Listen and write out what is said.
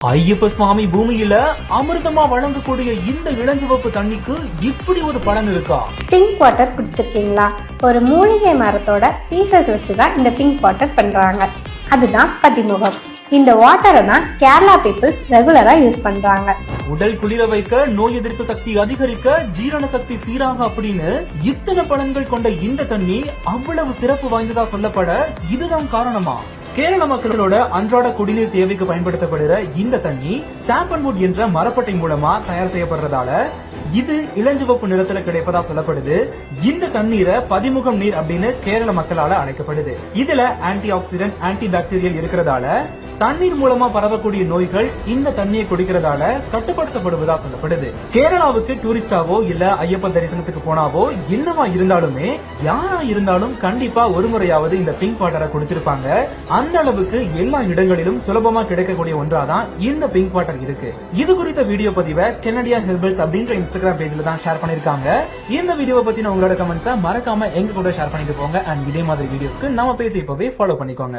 ஐயப்ப சுவாமி பூமியில அமிர்தமா வழங்கக்கூடிய இந்த இளஞ்சிவப்பு தண்ணிக்கு இப்படி ஒரு பலன் இருக்கா? பிங்க் வாட்டர் குடிச்சிருக்கீங்களா? ஒரு மூலிகை மரத்தோட பீசஸ் வச்சு தான் இந்த பிங்க் வாட்டர் பண்றாங்க. அதுதான் பதிமுகம். இந்த வாட்டரை தான் கேரளா பீப்புள்ஸ் ரெகுலரா யூஸ் பண்றாங்க. உடல் குளிர வைக்க நோய் எதிர்ப்பு சக்தி அதிகரிக்க ஜீரண சக்தி சீராக அப்படின்னு இத்தனை பலன்கள் கொண்ட இந்த தண்ணி அவ்வளவு சிறப்பு வாய்ந்ததா சொல்லப்பட இதுதான் காரணமா? கேரள மக்களோட அன்றாட குடிநீர் தேவைக்கு பயன்படுத்தப்படுகிற இந்த தண்ணி சாம்பன்வுட் என்ற மரப்பட்டை மூலமா தயார் செய்யப்படுறதால இது இளஞ்சிவப்பு நிறத்துல கிடைப்பதா சொல்லப்படுது. இந்த தண்ணீரை பதிமுகம் நீர் அப்படின்னு கேரள மக்களால அழைக்கப்படுது. இதுல ஆன்டி ஆக்சிடென்ட் ஆன்டி பாக்டீரியல் இருக்கிறதால தண்ணீர் மூலமா பரவக்கூடிய நோய்கள் இந்த தண்ணியை குடிக்கிறதால கட்டுப்படுத்தப்படுவதா சொல்லப்படுது. கேரளாவுக்கு டூரிஸ்டாவோ இல்ல ஐயப்ப தரிசனத்துக்கு போனாவோ என்னவா இருந்தாலுமே யாரா இருந்தாலும் கண்டிப்பா ஒரு முறையாவது இந்த பிங்க் வாட்டரை குடிச்சிருப்பாங்க. அந்த அளவுக்கு எல்லா இடங்களிலும் சுலபமா கிடைக்கக்கூடிய ஒன்றாதான் இந்த பிங்க் வாட்டர் இருக்கு. இது குறித்த வீடியோ பதிவை கெனடியா ஹெர்பல்ஸ் அப்படின்ற இன்ஸ்டாகிராம் பேஜ்ல தான் ஷேர் பண்ணிருக்காங்க இந்த வீடியோ பத்தின உங்களோட கமெண்ட்ஸை மறக்காம எங்க கூட ஷேர் பண்ணிட்டு போங்க. அண்ட் இதே மாதிரி வீடியோஸ்க்கு நம்ம பேஜ் இப்பவே ஃபாலோ பண்ணிக்கோங்க.